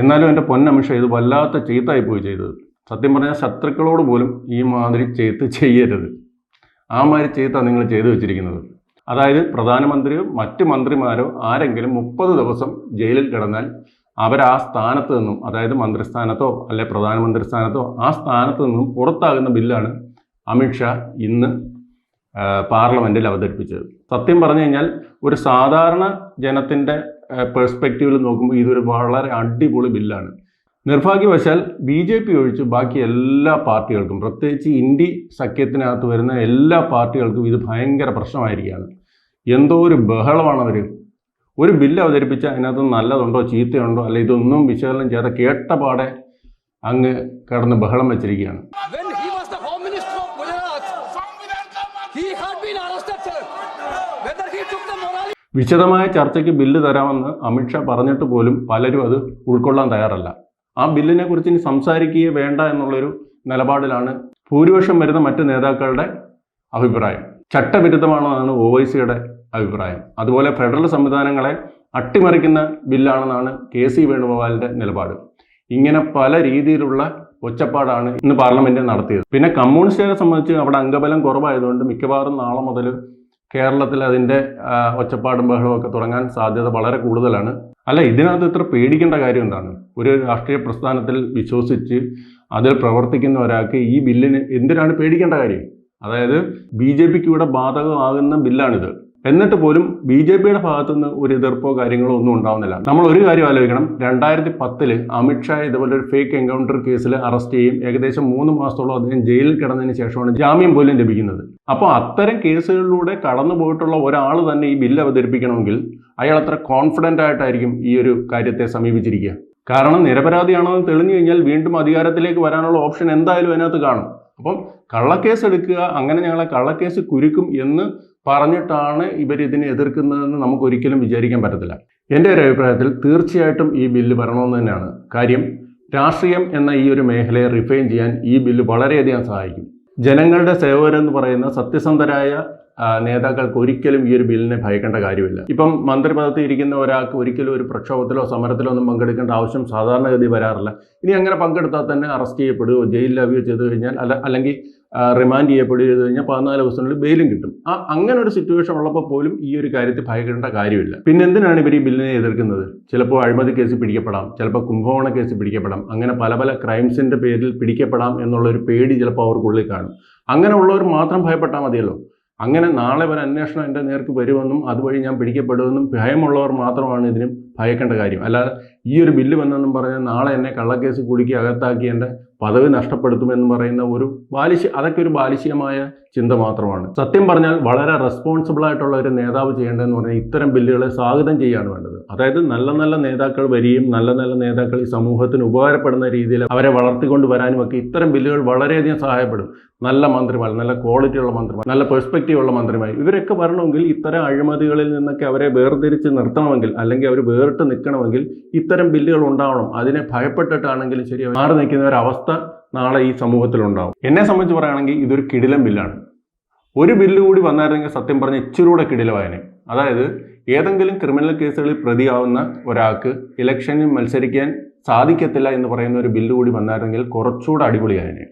എന്നാലും എന്റെ പൊന്നമിഷ ഇത് വല്ലാത്ത ചീത്തായി പോയി ചെയ്തത്. സത്യം പറഞ്ഞാൽ ശത്രുക്കളോട് പോലും ഈ മാതിരി ചെയ്ത്ത് ചെയ്യരുത്. ആ മാതിരി ചെയ്ത്താണ് നിങ്ങൾ ചെയ്തു വെച്ചിരിക്കുന്നത്. അതായത് പ്രധാനമന്ത്രിയോ മറ്റ് മന്ത്രിമാരോ ആരെങ്കിലും മുപ്പത് ദിവസം ജയിലിൽ കിടന്നാൽ അവർ ആ സ്ഥാനത്ത് നിന്നും അതായത് മന്ത്രിസ്ഥാനത്തോ അല്ലെ പ്രധാനമന്ത്രി സ്ഥാനത്തോ ആ സ്ഥാനത്ത് നിന്നും പുറത്താകുന്ന ബില്ലാണ് അമിത്ഷാ ഇന്ന് പാർലമെന്റിൽ അവതരിപ്പിച്ചത്. സത്യം പറഞ്ഞു കഴിഞ്ഞാൽ ഒരു സാധാരണ ജനത്തിന്റെ പെർസ്പെക്റ്റീവിൽ നോക്കുമ്പോൾ ഇതൊരു വളരെ അടിപൊളി ബില്ലാണ്. നിർഭാഗ്യവശാൽ ബി ജെ പി ഒഴിച്ച് ബാക്കി എല്ലാ പാർട്ടികൾക്കും പ്രത്യേകിച്ച് ഇന്ത്യ സഖ്യത്തിനകത്ത് വരുന്ന എല്ലാ പാർട്ടികൾക്കും ഇത് ഭയങ്കര പ്രശ്നമായിരിക്കുകയാണ്. എന്തോ ഒരു ബഹളമാണ് അവർ ഒരു ബില്ല് അവതരിപ്പിച്ച അതിനകത്ത് നല്ലതുണ്ടോ ചീത്തയുണ്ടോ അല്ലെ ഇതൊന്നും വിശകലനം ചെയ്യാതെ കേട്ട പാടെ അങ്ങ് കടന്ന് ബഹളം വെച്ചിരിക്കുകയാണ്. വിശദമായ ചർച്ചയ്ക്ക് ബില്ല് തരാമെന്ന് അമിത്ഷാ പറഞ്ഞിട്ട് പോലും പലരും അത് ഉൾക്കൊള്ളാൻ തയ്യാറല്ല. ആ ബില്ലിനെ കുറിച്ച് ഇനി സംസാരിക്കുകയേ വേണ്ട എന്നുള്ളൊരു നിലപാടിലാണ് ഭൂരിപക്ഷം വരുന്ന മറ്റ് നേതാക്കളുടെ അഭിപ്രായം. ചട്ടവിരുദ്ധമാണെന്നാണ് ഒ വൈ സിയുടെ അഭിപ്രായം. അതുപോലെ ഫെഡറൽ സംവിധാനങ്ങളെ അട്ടിമറിക്കുന്ന ബില്ലാണെന്നാണ് കെ സി വേണുഗോപാലിന്റെ നിലപാട്. ഇങ്ങനെ പല രീതിയിലുള്ള ഒച്ചപ്പാടാണ് ഇന്ന് പാർലമെന്റിൽ നടത്തിയത്. പിന്നെ കമ്മ്യൂണിസ്റ്റുകാരെ സംബന്ധിച്ച് അവിടെ അംഗബലം കുറവായതുകൊണ്ട് മിക്കവാറും നാളെ മുതൽ കേരളത്തിൽ അതിന്റെ ഒച്ചപ്പാടും ബഹളവും ഒക്കെ തുടങ്ങാൻ സാധ്യത വളരെ കൂടുതലാണ്. അല്ല ഇതിനകത്ത് ഇത്ര പേടിക്കേണ്ട കാര്യം എന്താണ്? ഒരു രാഷ്ട്രീയ പ്രസ്ഥാനത്തിൽ വിശ്വസിച്ച് അതിൽ പ്രവർത്തിക്കുന്ന ഒരാൾക്ക് ഈ ബില്ലിന് എന്തിനാണ് പേടിക്കേണ്ട കാര്യം? അതായത് ബി ജെ പിക്ക് ഇവിടെ ബാധകമാകുന്ന ബില്ലാണിത്. എന്നിട്ട് പോലും ബി ജെ പിയുടെ ഭാഗത്തുനിന്ന് ഒരു എതിർപ്പോ കാര്യങ്ങളോ ഒന്നും ഉണ്ടാവുന്നില്ല. നമ്മൾ ഒരു കാര്യം ആലോചിക്കണം. രണ്ടായിരത്തി പത്തിൽ അമിത്ഷാ ഇതുപോലെ ഒരു ഫേക്ക് എൻകൗണ്ടർ കേസിൽ അറസ്റ്റ് ചെയ്യും. ഏകദേശം മൂന്ന് മാസത്തോളം അദ്ദേഹം ജയിലിൽ കിടന്നതിന് ശേഷമാണ് ജാമ്യം പോലും ലഭിക്കുന്നത്. അപ്പോൾ അത്തരം കേസുകളിലൂടെ കടന്നു പോയിട്ടുള്ള ഒരാൾ തന്നെ ഈ ബില്ല് അവതരിപ്പിക്കണമെങ്കിൽ അയാൾ അത്ര കോൺഫിഡന്റ് ആയിട്ടായിരിക്കും ഈ ഒരു കാര്യത്തെ സമീപിച്ചിരിക്കുക. കാരണം നിരപരാധിയാണെന്ന് തെളിഞ്ഞു കഴിഞ്ഞാൽ വീണ്ടും അധികാരത്തിലേക്ക് വരാനുള്ള ഓപ്ഷൻ എന്തായാലും അതിനകത്ത് കാണും. അപ്പം കള്ളക്കേസ് എടുക്കുക അങ്ങനെ ഞങ്ങളെ കള്ളക്കേസ് കുരുക്കും എന്ന് പറഞ്ഞിട്ടാണ് ഇവർ ഇതിനെ എതിർക്കുന്നതെന്ന് നമുക്ക് ഒരിക്കലും വിചാരിക്കാൻ പറ്റത്തില്ല. എന്റെ ഒരു അഭിപ്രായത്തിൽ തീർച്ചയായിട്ടും ഈ ബില്ല് വരണമെന്ന് തന്നെയാണ്. കാര്യം രാഷ്ട്രീയം എന്ന ഈ ഒരു മേഖലയെ റിഫൈൻ ചെയ്യാൻ ഈ ബില്ല് വളരെയധികം സഹായിക്കും. ജനങ്ങളുടെ സേവകരെന്ന് പറയുന്ന സത്യസന്ധരായ നേതാക്കൾക്ക് ഒരിക്കലും ഈ ഒരു ബില്ലിനെ ഭയക്കേണ്ട കാര്യമില്ല. ഇപ്പം മന്ത്രിപദത്തിൽ ഇരിക്കുന്ന ഒരാൾക്ക് ഒരിക്കലും ഒരു പ്രക്ഷോഭത്തിലോ സമരത്തിലോ ഒന്നും പങ്കെടുക്കേണ്ട ആവശ്യം സാധാരണഗതി വരാറില്ല. ഇനി അങ്ങനെ പങ്കെടുത്താൽ തന്നെ അറസ്റ്റ് ചെയ്യപ്പെടുകയോ ജയിലിൽ അവിയോ ചെയ്തു കഴിഞ്ഞാൽ അല്ല അല്ലെങ്കിൽ റിമാൻഡ് ചെയ്യപ്പെടുകയോ ചെയ്തു കഴിഞ്ഞാൽ പതിനാല് ദിവസത്തിനുള്ളിൽ ബെയിലും കിട്ടും. ആ അങ്ങനെ ഒരു സിറ്റുവേഷൻ ഉള്ളപ്പോൾ പോലും ഈ ഒരു കാര്യത്തിൽ ഭയക്കേണ്ട കാര്യമില്ല. പിന്നെ എന്തിനാണ് ഇവർ ഈ ബില്ലിനെ എതിർക്കുന്നത്? ചിലപ്പോൾ അഴിമതി കേസ് പിടിക്കപ്പെടാം ചിലപ്പോൾ കുംഭകോണ കേസ് പിടിക്കപ്പെടാം അങ്ങനെ പല പല ക്രൈംസിന്റെ പേരിൽ പിടിക്കപ്പെടാം എന്നുള്ള ഒരു പേടി ചിലപ്പോൾ അവർക്കുള്ളിൽ കാണും. അങ്ങനെ ഉള്ളവർ മാത്രം ഭയപ്പെട്ടാൽ മതിയല്ലോ. അങ്ങനെ നാളെ ഒരു അന്വേഷണം എന്റെ നേർക്ക് വരുമെന്നും അതുവഴി ഞാൻ പിടിക്കപ്പെടുമെന്നും ഭയമുള്ളവർ മാത്രമാണ് ഇതിനും ഭയക്കേണ്ട കാര്യം. അല്ലാതെ ഈ ഒരു ബില്ല് വന്നെന്നും പറഞ്ഞാൽ നാളെ എന്നെ കള്ളക്കേസ് കുടുക്കി അകത്താക്കി എന്റെ പദവി നഷ്ടപ്പെടുത്തുമെന്ന് പറയുന്ന ഒരു ബാലിശ അതൊക്കെ ഒരു ബാലിശീയമായ ചിന്ത മാത്രമാണ്. സത്യം പറഞ്ഞാൽ വളരെ റെസ്പോൺസിബിൾ ആയിട്ടുള്ള ഒരു നേതാവ് ചെയ്യേണ്ടതെന്ന് പറഞ്ഞാൽ ഇത്തരം ബില്ലുകളെ സ്വാഗതം ചെയ്യാണ് വേണ്ടത്. അതായത് നല്ല നല്ല നേതാക്കൾ വരികയും നല്ല നല്ല നേതാക്കൾ ഈ സമൂഹത്തിന് ഉപകാരപ്പെടുന്ന രീതിയിൽ അവരെ വളർത്തിക്കൊണ്ട് വരാനും ഒക്കെ ഇത്തരം ബില്ലുകൾ വളരെയധികം സഹായപ്പെടും. നല്ല മന്ത്രിമാർ നല്ല ക്വാളിറ്റി ഉള്ള മന്ത്രിമാർ നല്ല പെർസ്പെക്റ്റീവ് ഉള്ള മന്ത്രിമാർ ഇവരൊക്കെ വരണമെങ്കിൽ ഇത്തരം അഴിമതികളിൽ നിന്നൊക്കെ അവരെ വേർതിരിച്ച് നിർത്തണമെങ്കിൽ അല്ലെങ്കിൽ അവർ വേറിട്ട് നിൽക്കണമെങ്കിൽ ഇത്തരം ബില്ലുകൾ ഉണ്ടാവണം. അതിനെ ഭയപ്പെട്ടിട്ടാണെങ്കിലും ശരി മാറി നിൽക്കുന്ന ഒരു അവസ്ഥ നാളെ ഈ സമൂഹത്തിൽ ഉണ്ടാവും എന്നെ സംബന്ധിച്ച് പറയുകയാണെങ്കിൽ ഇതൊരു കിടിലം ബില്ലാണ്. ഒരു ബില്ല് കൂടി വന്നായിരുന്നെങ്കിൽ സത്യം പറഞ്ഞ ഇച്ചിരൂടെ കിടിലമായനെ അതായത് ഏതെങ്കിലും ക്രിമിനൽ കേസുകളിൽ പ്രതിയാവുന്ന ഒരാൾക്ക് ഇലക്ഷനിൽ മത്സരിക്കാൻ സാധിക്കത്തില്ല എന്ന് പറയുന്ന ഒരു ബില്ല് കൂടി വന്നായിരുന്നെങ്കിൽ കുറച്ചുകൂടെ അടിപൊളിയായനെ